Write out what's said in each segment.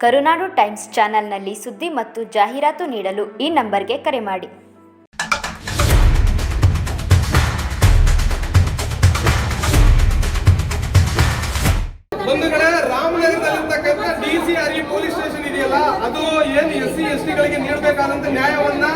ಕರುನಾಡು times ಚಾನೆಲ್ನಲ್ಲಿ ಸುದ್ದಿ ಮತ್ತು ಜಾಹೀರಾತು ನೀಡಲು ಈ ನಂಬರ್ಗೆ ಕರೆ ಮಾಡಿ. ಇದೆಯಲ್ಲ? ಅದು ಏನು ಎಸ್ ಸಿ, ಎಸ್ ಟಿಗಳಿಗೆ ನೀಡಬೇಕಾದಂತ ನ್ಯಾಯವನ್ನ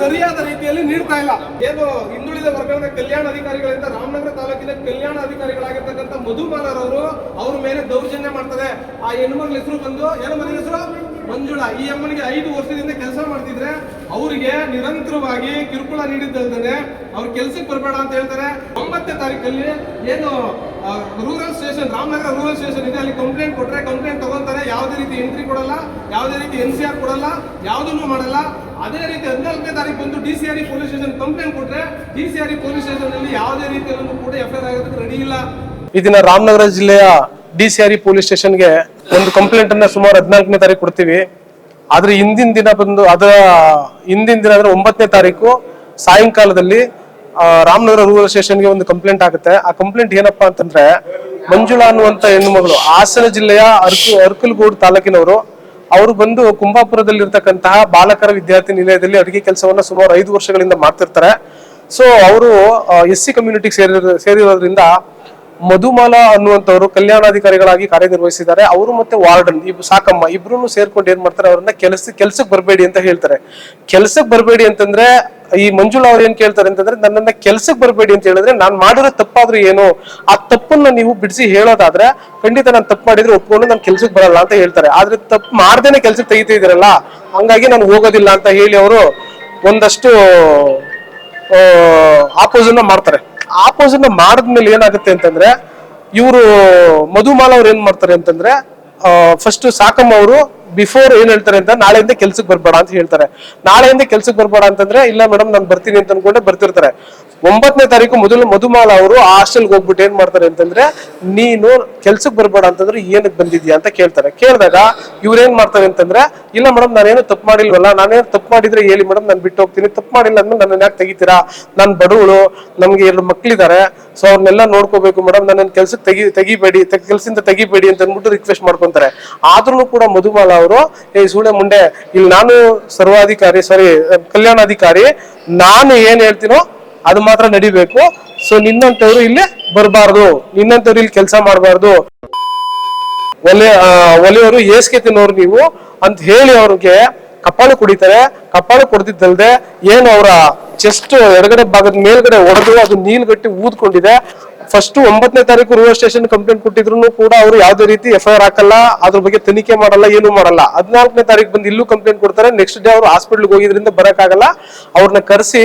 ಸರಿಯಾದ ರೀತಿಯಲ್ಲಿ ನೀಡ್ತಾ ಇಲ್ಲ. ಏನು ಹಿಂದುಳಿದ ವರ್ಗದ ಕಲ್ಯಾಣ ಅಧಿಕಾರಿಗಳಿಂದ ರಾಮನಗರ ತಾಲೂಕಿನ ಕಲ್ಯಾಣ ಅಧಿಕಾರಿಗಳಾಗಿರ್ತಕ್ಕಂಥ ಮಧುಮಾಲರವರು ಅವ್ರ ಮೇಲೆ ದೌರ್ಜನ್ಯ ಮಾಡ್ತಾರೆ. ಆ ಹೆಣ್ಮಗಳ ಹೆಸರು ಬಂದು ಏನು ಮನೆ ಹೆಸರು? ಮಂಜುಳಾ ಈ ಅಮ್ಮನಿಗೆ ಐದು ವರ್ಷದಿಂದ ಕೆಲಸ ಮಾಡ್ತಿದ್ರೆ ಅವರಿಗೆ ನಿರಂತರವಾಗಿ ಕಿರುಕುಳ ನೀಡಿದ್ದಲ್ದೇ ಅವ್ರ ಕೆಲ್ಸಕ್ಕೆ ಬರಬೇಡ ಅಂತ ಹೇಳ್ತಾರೆ. ಒಂಬತ್ತನೇ ತಾರೀಕಲ್ಲಿ ಏನು rural station Ramanagara rural station ಇದೆ. ಅಲ್ಲಿ ಕಂಪ್ಲೇಂಟ್ ಕೊಟ್ರೆ ಕಂಪ್ಲೇಂಟ್ ತಗೊಂತಾರೆ ಯಾವುದೇ ರೀತಿ ಎಂಟ್ರಿ ಕೊಡಲ್ಲ, ಯಾವುದೇ ರೀತಿ ಎನ್ ಸಿ ಆರ್ ಕೊಡಲ್ಲ, ಯಾವುದನ್ನು ಮಾಡಲ್ಲ. ಅದೇ ರೀತಿ ಹದಿನಾಲ್ಕನೇ ತಾರೀಕು ಬಂದು D C R police station complaint ಕೊಟ್ರೆ D C R police station ಅಲ್ಲಿ ಯಾವುದೇ ರೀತಿಯಲ್ಲೂ ಕೂಡ ಎಫ್ ಐ ಆರ್ ಆಗೋದಕ್ಕೆ ರೆಡಿ ಇಲ್ಲ. ಈ ದಿನ ರಾಮನಗರ ಜಿಲ್ಲೆಯ ಡಿ ಸಿ ಆರ್ ಪೊಲೀಸ್ ಸ್ಟೇಷನ್ಗೆ ಒಂದು ಕಂಪ್ಲೇಂಟ್ ಅನ್ನ ಸುಮಾರು ಹದಿನಾಲ್ಕನೇ ತಾರೀಕು ಕೊಡ್ತೀವಿ. ಆದ್ರೆ ಹಿಂದಿನ ದಿನ ಬಂದು ಅದರ ಹಿಂದಿನ ದಿನ ಅಂದ್ರೆ ಒಂಬತ್ತನೇ ತಾರೀಕು ಸಾಯಂಕಾಲದಲ್ಲಿ ರಾಮನಗರ ರೂರಲ್ ಸ್ಟೇಷನ್ಗೆ ಒಂದು ಕಂಪ್ಲೇಂಟ್ ಆಗುತ್ತೆ. ಆ ಕಂಪ್ಲೇಂಟ್ ಏನಪ್ಪಾ ಅಂತಂದ್ರೆ, ಮಂಜುಳಾ ಅನ್ನುವಂತ ಹೆಣ್ಣು ಮಗಳು, ಹಾಸನ ಜಿಲ್ಲೆಯ ಅರ್ಕು, ಅರ್ಕಲ್ಗೂಡು ತಾಲೂಕಿನವರು, ಅವರು ಬಂದು ಕುಂಬಾಪುರದಲ್ಲಿ ಇರ್ತಕ್ಕಂತಹ ಬಾಲಕರ ವಿದ್ಯಾರ್ಥಿ ನಿಲಯದಲ್ಲಿ ಅಡುಗೆ ಕೆಲಸವನ್ನ ಸುಮಾರು ಐದು ವರ್ಷಗಳಿಂದ ಮಾಡ್ತಿರ್ತಾರೆ. ಸೊ ಅವರು ಎಸ್ ಸಿ ಕಮ್ಯುನಿಟಿಗೆ ಸೇರಿ ಸೇರಿರೋದ್ರಿಂದ ಮಧುಮಾಲ ಅನ್ನುವಂಥವ್ರು ಕಲ್ಯಾಣಾಧಿಕಾರಿಗಳಾಗಿ ಕಾರ್ಯನಿರ್ವಹಿಸಿದ್ದಾರೆ. ಅವರು ಮತ್ತೆ ವಾರ್ಡನ್ ಇಬ್, ಸಾಕಮ್ಮ ಇಬ್ರು ಸೇರ್ಕೊಂಡು ಏನ್ ಮಾಡ್ತಾರೆ, ಅವ್ರನ್ನ ಕೆಲಸ ಕೆಲ್ಸಕ್ಕೆ ಬರಬೇಡಿ ಅಂತ ಹೇಳ್ತಾರೆ. ಕೆಲ್ಸಕ್ಕೆ ಬರಬೇಡಿ ಅಂತಂದ್ರೆ, ಈ ಮಂಜುಳಾ ಅವ್ರು ಏನ್ ಕೇಳ್ತಾರೆ ಅಂತಂದ್ರೆ, ನನ್ನನ್ನ ಕೆಲ್ಸಕ್ಕೆ ಬರಬೇಡಿ ಅಂತ ಹೇಳಿದ್ರೆ ನಾನು ಮಾಡಿರೋ ತಪ್ಪಾದ್ರೂ ಏನು, ಆ ತಪ್ಪನ್ನ ನೀವು ಬಿಡಿಸಿ ಹೇಳೋದಾದ್ರೆ, ಖಂಡಿತ ನಾನು ತಪ್ಪು ಮಾಡಿದ್ರೆ ಒಪ್ಕೊಂಡು ನಾನು ಕೆಲ್ಸಕ್ಕೆ ಬರಲ್ಲ ಅಂತ ಹೇಳ್ತಾರೆ. ಆದ್ರೆ ತಪ್ಪು ಮಾಡ್ದೇನೆ ಕೆಲ್ಸಕ್ಕೆ ತೆಗಿತಾ ಇದ್ದೀರಲ್ಲ, ಹಂಗಾಗಿ ನಾನು ಹೋಗೋದಿಲ್ಲ ಅಂತ ಹೇಳಿ ಅವರು ಒಂದಷ್ಟು ಆಪೋಸನ್ನ ಮಾಡ್ತಾರೆ. ಆಪೋಸನ್ನ ಮಾಡಿದ್ಮೇಲೆ ಏನಾಗುತ್ತೆ ಅಂತಂದ್ರೆ, ಇವರು ಮಧುಮಾಲ ಅವ್ರು ಏನ್ ಮಾಡ್ತಾರೆ ಅಂತಂದ್ರೆ ಫಸ್ಟ್ ಸಾಕಮ್ಮ ಅವರು ಬಿಫೋರ್ ಏನ್ ಹೇಳ್ತಾರೆ ಅಂತ ನಾಳೆಯಿಂದ ಕೆಲ್ಸಕ್ಕೆ ಬರ್ಬೇಡ ಅಂತ ಹೇಳ್ತಾರೆ. ನಾಳೆಯಿಂದ ಕೆಲ್ಸಕ್ಕೆ ಬರ್ಬೇಡ ಅಂತಂದ್ರೆ, ಇಲ್ಲ ಮೇಡಮ್ ನಾನು ಬರ್ತೀನಿ ಅಂತ ಅನ್ಕೊಂಡೆ ಬರ್ತಿರ್ತಾರೆ. ಒಂಬತ್ತನೇ ತಾರೀಕು ಮೊದಲು ಮಧುಮಾಲ ಅವರು ಆ ಹಾಸ್ಟೆಲ್ಗೆ ಹೋಗ್ಬಿಟ್ಟು ಏನ್ ಮಾಡ್ತಾರೆ ಅಂತಂದ್ರೆ, ನೀನು ಕೆಲ್ಸಕ್ಕೆ ಬರ್ಬೇಡ ಅಂತಂದ್ರೆ ಏನಕ್ಕೆ ಬಂದಿದ್ಯಾ? ಅಂತ ಕೇಳ್ತಾರೆ. ಕೇಳಿದಾಗ ಇವ್ರು ಮಾಡ್ತಾರೆ ಅಂತಂದ್ರೆ, ಇಲ್ಲ ಮೇಡಮ್, ನಾನೇನು ತಪ್ಪು ಮಾಡಿಲ್ವಲ್ಲ, ನಾನೇನು ತಪ್ಪು ಮಾಡಿದ್ರೆ ಹೇಳಿ ಮೇಡಮ್, ನಾನು ಬಿಟ್ಟು ಹೋಗ್ತೀನಿ. ತಪ್ಪು ಮಾಡಿಲ್ಲ ಅಂದ್ರೆ ನನ್ನ ಯಾಕೆ ತೆಗಿತೀರಾ? ನಾನು ಬಡವಳು, ನಮ್ಗೆ ಎರಡು ಮಕ್ಳಿದ್ದಾರೆ ಸೊ ಅವ್ರನ್ನೆಲ್ಲ ನೋಡ್ಕೋಬೇಕು ಮೇಡಮ್, ನನ್ನ ಕೆಲ್ಸಕ್ಕೆ ತೆಗಿ, ತೆಗಿಬೇಡಿ ಕೆಲ್ಸದಿಂದ ತೆಗಿಬೇಡಿ ಅಂತ ಅಂದ್ಬಿಟ್ಟು ರಿಕ್ವೆಸ್ಟ್ ಮಾಡ್ಕೊಂತಾರೆ. ಆದ್ರೂ ಕೂಡ ಮಧುಮಾಲ ಅವರು, ಏ ಸೂಳೆ ಮುಂಡೆ, ಇಲ್ಲಿ ನಾನು ಸರ್ವಾಧಿಕಾರಿ ಸಾರಿ ಕಲ್ಯಾಣಾಧಿಕಾರಿ, ನಾನು ಏನ್ ಹೇಳ್ತೀನೋ ಅದು ಮಾತ್ರ ನಡಿಬೇಕು. ಸೊ ನಿನ್ನಂತವ್ರು ಇಲ್ಲಿ ಬರಬಾರ್ದು. ನಿನ್ನಂತವ್ರು ಇಲ್ಲಿ ಕೆಲಸ ಮಾಡಬಾರ್ದು. ಒಲೆ ಒಲೆಯವರು ಏಸ್ಗೆ ತಿನ್ನೋರು ನೀವು ಅಂತ ಹೇಳಿ ಅವ್ರಿಗೆ ಕಪಾಳು ಕುಡಿತಾರೆ. ಕಪಾಳು ಕುಡಿದಿದ್ದಲ್ದೆ ಏನು ಅವರ ಚೆಸ್ಟ್ ಎಡಗಡೆ ಭಾಗದ ಮೇಲ್ಗಡೆ ಒಡೆದು ಅದು ನೀಲ್ಗಟ್ಟಿ ಊದ್ಕೊಂಡಿದೆ. ಫಸ್ಟ್ ಒಂಬತ್ತನೇ ತಾರೀಕು ರೂರಲ್ ಸ್ಟೇಷನ್ ಕಂಪ್ಲೇಂಟ್ ಕೊಟ್ಟಿದ್ರು ಕೂಡ ಅವರು ಯಾವುದೇ ರೀತಿ ಎಫ್ಐಆರ್ ಹಾಕಲ್ಲ, ಅದ್ರ ಬಗ್ಗೆ ತನಿಖೆ ಮಾಡಲ್ಲ, ಏನು ಮಾಡಲ್ಲ. ಹದಿನಾಲ್ಕನೇ ತಾರೀಕು ಬಂದು ಇಲ್ಲೂ ಕಂಪ್ಲೇಂಟ್ ಕೊಡ್ತಾರೆ ನೆಕ್ಸ್ಟ್ ಡೇ ಅವರು ಹಾಸ್ಪಿಟ್ಲ್ಗೆ ಹೋಗಿದ್ರಿಂದ ಬರೋಕ್ಕಾಗಲ್ಲ. ಅವ್ರನ್ನ ಕರೆಸಿ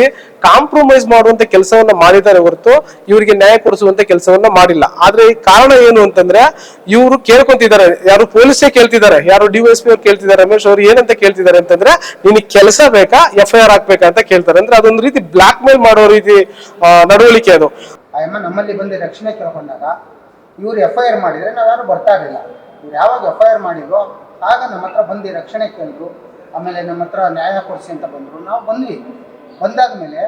ಕಾಂಪ್ರಮೈಸ್ ಮಾಡುವಂತ ಕೆಲಸವನ್ನ ಮಾಡಿದ್ದಾರೆ ಹೊರತು ಇವರಿಗೆ ನ್ಯಾಯ ಕೊಡಿಸುವಂತ ಕೆಲಸವನ್ನ ಮಾಡಿಲ್ಲ. ಆದ್ರೆ ಕಾರಣ ಏನು ಅಂತಂದ್ರೆ ಇವರು ಕೇಳ್ಕೊಂತಿದ್ದಾರೆ. ಯಾರು ಪೊಲೀಸೇ ಕೇಳ್ತಿದ್ದಾರೆ, ಯಾರು ಡಿ ಎಸ್ ಪಿ ಅವ್ರು ಕೇಳ್ತಿದ್ದಾರೆ, ರಮೇಶ್ ಅವ್ರು ಏನಂತ ಕೇಳ್ತಿದ್ದಾರೆ ಅಂತಂದ್ರೆ ನಿನಗೆ ಕೆಲಸ ಬೇಕಾ ಎಫ್ ಐ ಆರ್ ಹಾಕ್ಬೇಕಾ ಅಂತ ಕೇಳ್ತಾರೆ. ಅಂದ್ರೆ ಅದೊಂದು ರೀತಿ ಬ್ಲಾಕ್ ಮೇಲ್ ಮಾಡೋ ರೀತಿ ನಡವಳಿಕೆ ಅದು. ಆ ಎಮ್ಮ ನಮ್ಮಲ್ಲಿ ಬಂದು ರಕ್ಷಣೆ ಕೇಳ್ಕೊಂಡಾಗ ಇವ್ರು ಎಫ್ ಐ ಆರ್ ಮಾಡಿದರೆ ನಾವ್ಯಾರು ಬರ್ತಾ ಇರಲಿಲ್ಲ. ಇವ್ರು ಯಾವಾಗ ಎಫ್ ಐ ಆರ್ ಮಾಡಿದ್ರೋ ಆಗ ನಮ್ಮ ಹತ್ರ ಬಂದು ರಕ್ಷಣೆ ಕೇಳಿದ್ರು. ಆಮೇಲೆ ನಮ್ಮ ಹತ್ರ ನ್ಯಾಯ ಕೊಡಿಸಿ ಅಂತ ಬಂದರು. ನಾವು ಬಂದ್ವಿ. ಬಂದಾದ್ಮೇಲೆ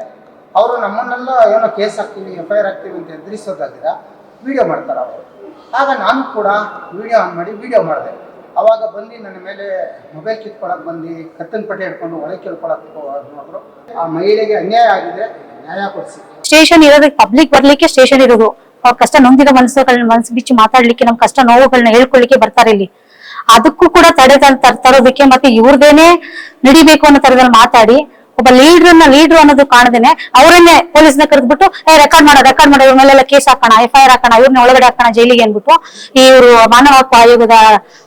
ಅವರು ನಮ್ಮನ್ನೆಲ್ಲ ಏನೋ ಕೇಸ್ ಹಾಕ್ತೀವಿ ಎಫ್ ಐ ಆರ್ ಹಾಕ್ತೀವಿ ಅಂತ ಎದುರಿಸೋದಾಗಿರ ವಿಡಿಯೋ ಮಾಡ್ತಾರೆ ಅವರು. ಆಗ ನಾನು ಕೂಡ ವಿಡಿಯೋ ಆನ್ ಮಾಡಿ ವಿಡಿಯೋ ಮಾಡಿದೆ. ಅವಾಗ ಬಂದು ನನ್ನ ಮೇಲೆ ಮೊಬೈಲ್ ಕಿತ್ಕೊಳಕ್ಕೆ ಬಂದು ಕತ್ತನ ಪಟ್ಟೆ ಹಿಡ್ಕೊಂಡು ಒಳಗೆ ಕೇಳ್ಕೊಳಕ್ಕೆ ನೋಡಿದ್ರು ಆ ಮಹಿಳೆಗೆ ಅನ್ಯಾಯ ಆಗಿದೆ, ನ್ಯಾಯ ಕೊಡಿಸಿ. ಸ್ಟೇಷನ್ ಇರೋದಕ್ಕೆ ಪಬ್ಲಿಕ್ ಬರ್ಲಿಕ್ಕೆ ಸ್ಟೇಷನ್ ಇರೋದು. ಅವ್ರ ಕಷ್ಟ ನೊಂದಿರೋ ಮನಸ್ಸುಗಳನ್ನ ಮನಸ್ಸು ಬಿಚ್ಚಿ ಮಾತಾಡ್ಲಿಕ್ಕೆ, ನಮ್ ಕಷ್ಟ ನೋವುಗಳನ್ನ ಹೇಳ್ಕೊಳ್ಳಿಕ್ಕೆ ಬರ್ತಾರೆ ಇಲ್ಲಿ. ಅದಕ್ಕೂ ಕೂಡ ತಡೆ ತರೋದಕ್ಕೆ ಮತ್ತೆ ಇವ್ರದೇನೆ ನಡಿಬೇಕು ಅನ್ನೋ ತರದಲ್ಲಿ ಮಾತಾಡಿ, ಒಬ್ಬ ಲೀಡ್ರನ್ನ ಲೀಡರ್ ಅನ್ನೋದು ಕಾಣದೇನೆ, ಅವರನ್ನೇ ಪೊಲೀಸ್ನ ಕರೆದ್ಬಿಟ್ಟು, ಏ ರೆಕಾರ್ಡ್ ಮಾಡೋ ರೆಕಾರ್ಡ್ ಮಾಡೋ, ಇವ್ರ ಮೇಲೆಲ್ಲ ಕೇಸ್ ಹಾಕೋಣ ಎಫ್ ಐ ಆರ್ ಹಾಕೋಣ ಇವ್ರನ್ನ ಒಳಗಡೆ ಹಾಕೋಣ, ಜೈಲಿಗೆ ಅಂದ್ಬಿಟ್ಟು ಇವರು ಮಾನವ ಹಕ್ಕು ಆಯೋಗದ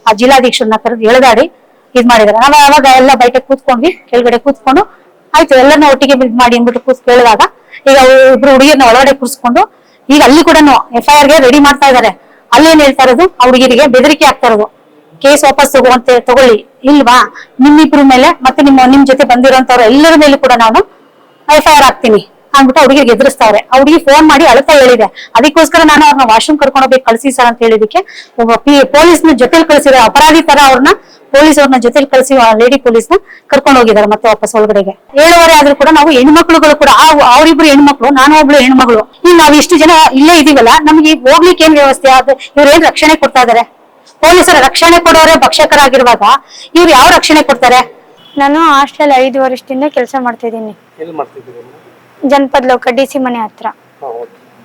ಆ ಜಿಲ್ಲಾಧೀಶರನ್ನ ಕರೆದು ಎಳೆದಾಡಿ ಇದ್ ಮಾಡಿದಾರೆ. ನಾವು ಅವಾಗ ಎಲ್ಲ ಬಯಟೆ ಕೂತ್ಕೊಂಡ್ವಿ, ಕೆಳಗಡೆ ಕೂತ್ಕೊಂಡು, ಆಯ್ತು, ಎಲ್ಲರನ್ನ ಒಟ್ಟಿಗೆ ಇದ್ ಮಾಡಿ ಅಂದ್ಬಿಟ್ಟು ಕೂತ್, ಕೇಳಿದಾಗ ಈಗ ಇಬ್ರು ಹುಡುಗಿಯನ್ನ ಒಳಗಡೆ ಕೂರಿಸ್ಕೊಂಡು, ಈಗ ಅಲ್ಲಿ ಕೂಡ ಎಫ್ ಐ ಆರ್ಗೆ ರೆಡಿ ಮಾಡ್ತಾ ಇದಾರೆ. ಅಲ್ಲೇನ್ ಹೇಳ್ತಾ ಇರೋದು? ಆ ಹುಡುಗಿರಿಗೆ ಬೆದರಿಕೆ ಆಗ್ತಾ ಇರೋದು. ಕೇಸ್ ವಾಪಸ್ ತಗೋಂತೆ, ತಗೊಳ್ಳಿ. ಇಲ್ವಾ? ನಿಮ್ಮಿಬ್ರ ಮೇಲೆ ಮತ್ತೆ ನಿಮ್ಮ, ನಿಮ್ ಜೊತೆ ಬಂದಿರೋಂತವ್ರ ಎಲ್ಲರ ಮೇಲೆ ಕೂಡ ನಾನು ಎಫ್ ಐ ಆರ್ ಹಾಕ್ತೀನಿ. ಅಂದ್ಬಿಟ್ಟು ಹುಡುಗಿಗೆ ಎದುರಿಸ್ತಾರೆ ಅವ್ರಿಗೆ ಹುಡುಗಿ ಫೋನ್ ಮಾಡಿ ಅಳ್ತಾ ಹೇಳಿದೆ. ಅದಕ್ಕೋಸ್ಕರ ನಾನು ಅವ್ರನ್ನ ವಾಶ್ರೂಮ್ ಕರ್ಕೊಂಡು ಹೋಗಿ ಕಳಿಸಿ ಸರ್ ಅಂತ ಹೇಳಿದಕ್ಕೆ ಒಬ್ಬ ಪಿ ಪೊಲೀಸ್ನ ಜೊತೆಲಿ ಕಳ್ಸಿರೋ ಅಪರಾಧಿ ತರ ಅವ್ರನ್ನ ಪೊಲೀಸ್ ಅವ್ರನ್ನ ಜೊತೆಲಿ ಕಳಿಸಿ ಲೇಡಿ ಪೊಲೀಸ್ನ ಕರ್ಕೊಂಡು ಹೋಗಿದ್ದಾರೆ ಮತ್ತೆ ವಾಪಸ್ ಒಳಗಡೆಗೆ. ಏಳುವರೆ ಆದ್ರೂ ಕೂಡ ನಾವು ಹೆಣ್ಮಕ್ಳುಗಳು ಕೂಡ ಆ ಅವರಿಬ್ರು ಹೆಣ್ಮಕ್ಳು ನಾನು ಒಬ್ಳು ಹೆಣ್ಮಗಳು. ಈಗ ನಾವು ಇಷ್ಟು ಜನ ಇಲ್ಲೇ ಇದೀವಲ್ಲ ನಮ್ಗೆ ಹೋಗ್ಲಿಕ್ಕೆ ಏನ್ ವ್ಯವಸ್ಥೆ? ಅದು ಇವ್ರು ಏನ್ ರಕ್ಷಣೆ ಕೊಡ್ತಾ ಇದಾರೆ? ಪೊಲೀಸರ ರಕ್ಷಣೆ ಕೊಡೋರೆ ಭಕ್ಷಕರಾಗಿರುವಾಗ ಇವ್ರು ಯಾವ ರಕ್ಷಣೆ ಕೊಡ್ತಾರೆ? ನಾನು ಹಾಸ್ಟೆಲ್ ಐದು ವರ್ಷದಿಂದ ಕೆಲಸ ಮಾಡ್ತಿದ್ದೀನಿ. ಜನಪದ ಲೋಕ, ಡಿ ಸಿ ಮನೆ ಹತ್ರ.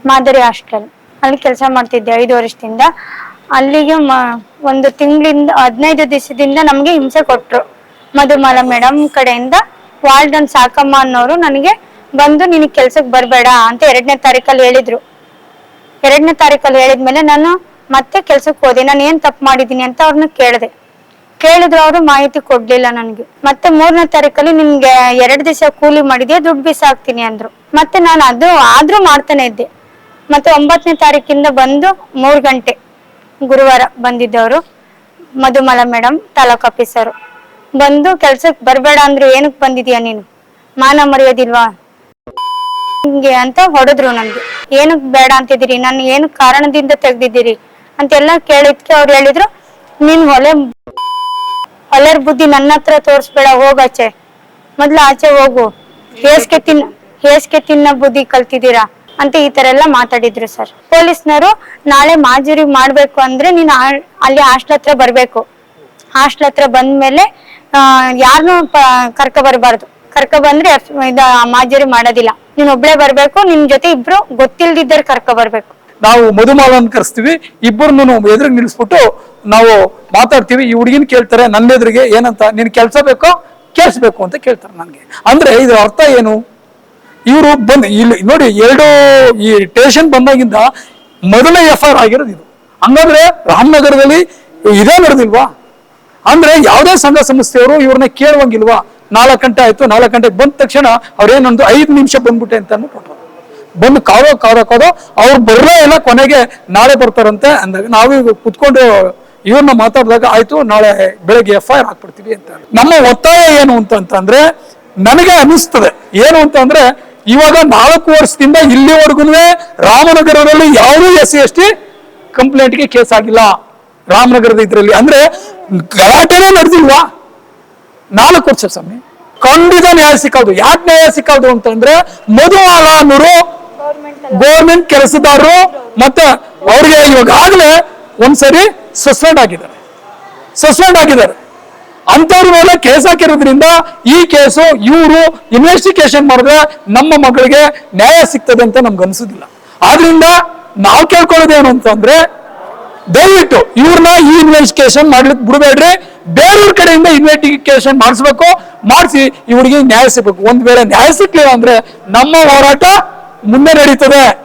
ಮಾದರಿ ಹಾಸ್ಟೆಲ್. ಅಲ್ಲಿ ಕೆಲಸ ಮಾಡ್ತಿದ್ದೆ ಐದು ವರ್ಷದಿಂದ. ಅಲ್ಲಿಗೆ ಒಂದು ತಿಂಗಳಿಂದ, ಹದಿನೈದು ದಿವಸದಿಂದ ನಮಗೆ ಹಿಂಸೆ ಕೊಟ್ಟರು ಮಧುಮಾಲ ಮೇಡಮ್ ಕಡೆಯಿಂದ ವಾಲ್ಡನ್ ಸಾಕಮ್ಮ ಅನ್ನೋರು ನನಗೆ ಬಂದು, ನಿನಗೆ ಕೆಲ್ಸಕ್ಕೆ ಬರಬೇಡ ಅಂತ ಎರಡನೇ ತಾರೀಕಲ್ಲಿ ಹೇಳಿದ್ರು. ಎರಡನೇ ತಾರೀಕಲ್ಲಿ ಹೇಳಿದ್ಮೇಲೆ ನಾನು ಮತ್ತೆ ಕೆಲ್ಸಕ್ಕೆ ಹೋದೆ. ನಾನು ಏನು ತಪ್ಪು ಮಾಡಿದ್ದೀನಿ ಅಂತ ಅವ್ರನ್ನ ಕೇಳಿದೆ. ಕೇಳಿದ್ರು ಅವರು ಮಾಹಿತಿ ಕೊಡ್ಲಿಲ್ಲ ನನಗೆ. ಮತ್ತೆ ಮೂರನೇ ತಾರೀಕಲ್ಲಿ ನಿಮ್ಗೆ ಎರಡ್ ದಿವಸ ಕೂಲಿ ಮಾಡಿದ್ಯಾ, ದುಡ್ಡು ಬಿಸಾಕ್ತೀನಿ ಅಂದ್ರು. ಮತ್ತೆ ನಾನು ಅದು ಆದ್ರೂ ಮಾಡ್ತಾನೆ ಇದ್ದೆ. ಮತ್ತೆ ಒಂಬತ್ತನೇ ತಾರೀಕಿಂದ ಬಂದು ಮೂರ್ ಗಂಟೆ ಗುರುವಾರ ಬಂದಿದ್ದವರು, ಮಧುಮಲ ಮೇಡಮ್ ತಾಲೂಕ್ ಆಫೀಸರು. ಬಂದು ಕೆಲ್ಸಕ್ಕೆ ಬರಬೇಡ ಅಂದ್ರೆ ಏನಕ್ಕೆ ಬಂದಿದ್ಯಾ ನೀನು? ಮಾನ ಮರೆಯೋದಿಲ್ವಾ? ಹಿಂಗೆ ಅಂತ ಹೊಡೆದ್ರು ನನ್ಗೆ. ಏನಕ್ ಬೇಡ ಅಂತಿದ್ದೀರಿ? ನಾನು ಏನು ಕಾರಣದಿಂದ ತೆಗ್ದಿದ್ದೀರಿ? ಅಂತೆಲ್ಲ ಕೇಳಿದ್ಕೆ ಅವ್ರು ಹೇಳಿದ್ರು, ನೀನ್ ಹೊಲೆ ಹೊಲೆರ್ ಬುದ್ಧಿ ನನ್ನ ಹತ್ರ ತೋರ್ಸ್ಬೇಡ ಹೋಗಾಚೆ ಮೊದ್ಲು ಆಚೆ ಹೋಗು. ಹೇಸ್ಗೆ ತಿನ್, ಹೇಸ್ಗೆ ತಿನ್ನ ಬುದ್ಧಿ ಕಲ್ತಿದ್ದೀರಾ? ಅಂತ ಈ ತರ ಎಲ್ಲ ಮಾತಾಡಿದ್ರು ಸರ್. ಪೊಲೀಸ್ನವರು ನಾಳೆ ಮಾಜೂರಿ ಮಾಡ್ಬೇಕು ಅಂದ್ರೆ ನೀನ್ ಅಲ್ಲಿ ಹಾಸ್ಟೆಲ್ ಹತ್ರ ಬರ್ಬೇಕು. ಹಾಸ್ಟೆಲ್ ಹತ್ರ ಬಂದ್ಮೇಲೆ ಯಾರನ್ನೂ ಕರ್ಕ ಬರಬಾರ್ದು. ಕರ್ಕ ಬಂದ್ರೆ ಮಾಜೂರಿ ಮಾಡೋದಿಲ್ಲ. ನೀನ್ ಒಬ್ಳೆ ಬರ್ಬೇಕು, ನಿನ್ ಜೊತೆ ಇಬ್ರು ಗೊತ್ತಿಲ್ದಿದ್ದರ್ ಕರ್ಕ ಬರ್ಬೇಕು. ನಾವು ಮಧುಮಾಲನ್ ಕರೆಸ್ತೀವಿ, ಇಬ್ಬರನ್ನು ಎದುರಿಗೆ ನಿಲ್ಲಿಸ್ಬಿಟ್ಟು ನಾವು ಮಾತಾಡ್ತೀವಿ. ಈ ಹುಡುಗಿನ ಕೇಳ್ತಾರೆ, ನನ್ನ ಎದುರಿಗೆ ಏನಂತ, ನಿನ್ ಕೆಲಸ ಬೇಕೋ ಕೇಳಿಸ್ಬೇಕು ಅಂತ ಕೇಳ್ತಾರೆ ನನಗೆ. ಅಂದ್ರೆ ಇದರ ಅರ್ಥ ಏನು? ಇವರು ಬಂದು, ಇಲ್ಲಿ ನೋಡಿ, ಎರಡು ಈ ಟೇಷನ್ ಬಂದಾಗಿಂದ ಮೊದಲ ಎಫ್ ಆರ್ ಆಗಿರೋದು ಇದು. ಹಂಗಂದ್ರೆ ರಾಮನಗರದಲ್ಲಿ ಇದೇ ನಡೆದಿಲ್ವಾ? ಅಂದ್ರೆ ಯಾವುದೇ ಸಂಘ ಸಂಸ್ಥೆಯವರು ಇವ್ರನ್ನ ಕೇಳುವಂಗಿಲ್ವಾ? ನಾಲ್ಕು ಗಂಟೆ ಆಯ್ತು, ನಾಲ್ಕು ಗಂಟೆಗೆ ಬಂದ ತಕ್ಷಣ ಅವ್ರೇನೊಂದು ಐದು ನಿಮಿಷ ಬಂದ್ಬಿಟ್ಟೆ ಅಂತ ಬಂದು ಕಾದೋ ಕಾದೋ ಕಾದೋ ಅವ್ರು ಬರಲೇ ಇಲ್ಲ ಕೊನೆಗೆ ನಾಳೆ ಬರ್ತಾರಂತೆ ಅಂದಾಗ ನಾವು ಕುತ್ಕೊಂಡು ಇವ್ರನ್ನ ಮಾತಾಡಿದಾಗ ಆಯ್ತು, ನಾಳೆ ಬೆಳಗ್ಗೆ ಎಫ್ ಐ ಆರ್ ಹಾಕ್ಬಿಡ್ತೀವಿ ಅಂತ ನಮ್ಮ ಒತ್ತಾಯ ಏನು ಅಂತಂತಂದ್ರೆ ನನಗೆ ಅನಿಸ್ತದೆ ಏನು ಅಂತಂದ್ರೆ ಇವಾಗ ನಾಲ್ಕು ವರ್ಷದಿಂದ ಇಲ್ಲಿವರೆಗೂ ರಾಮನಗರದಲ್ಲಿ ಯಾವುದೂ ಎಸ್ ಸಿ, ಎಸ್ ಟಿ ಕಂಪ್ಲೇಂಟ್ಗೆ ಕೇಸ್ ಆಗಿಲ್ಲ. ರಾಮನಗರದ ಇದರಲ್ಲಿ. ಅಂದ್ರೆ ಗಲಾಟೆನೇ ನಡೆದಿಲ್ವಾ? ನಾಲ್ಕು ವರ್ಷ ಸ್ವಾಮಿ. ಖಂಡಿತ ನ್ಯಾಯ ಸಿಕ್ಕೋದು ಯಾಕೆ ನ್ಯಾಯ ಸಿಕ್ಕೋದು ಅಂತಂದ್ರೆ ಮಧುವಾಲ ಅನ್ನೋರು ಗೌರ್ಮೆಂಟ್ ಕೆಲಸದಾರರು ಮತ್ತೆ ಅವ್ರಿಗೆ ಇವಾಗ ಆಗ್ಲೇ ಒಂದ್ಸರಿ ಸಸ್ಪೆಂಡ್ ಆಗಿದ್ದಾರೆ. ಸಸ್ಪೆಂಡ್ ಆಗಿದ್ದಾರೆ. ಅಂತವ್ರ ಮೇಲೆ ಕೇಸ್ ಹಾಕಿರೋದ್ರಿಂದ ಈ ಕೇಸು ಇವರು ಇನ್ವೆಸ್ಟಿಗೇಷನ್ ಮಾಡಿದ್ರೆ ನಮ್ಮ ಮಗಳಿಗೆ ನ್ಯಾಯ ಸಿಗ್ತದೆ ಅಂತ ನಮ್ಗೆ ಅನ್ಸುದಿಲ್ಲ. ಆದ್ರಿಂದ ನಾವು ಕೇಳ್ಕೊಳ್ಳೋದೇನು ಅಂತಂದ್ರೆ ದಯವಿಟ್ಟು ಇವ್ರನ್ನ ಈ ಇನ್ವೆಸ್ಟಿಗೇಷನ್ ಮಾಡ್ಲಿಕ್ಕೆ ಬಿಡಬೇಡ್ರಿ. ಬೇರೆಯವ್ರ ಕಡೆಯಿಂದ ಇನ್ವೆಸ್ಟಿಗೇಷನ್ ಮಾಡಿಸ್ಬೇಕು, ಮಾಡಿಸಿ ಇವ್ರಿಗೆ ನ್ಯಾಯ ಸಿಗ್ಬೇಕು. ಒಂದ್ ವೇಳೆ ನ್ಯಾಯ ಸಿಕ್ಲಿಲ್ಲ ಅಂದ್ರೆ ನಮ್ಮ ಹೋರಾಟ ಮುಂದೆ ನಡೀತದೆ.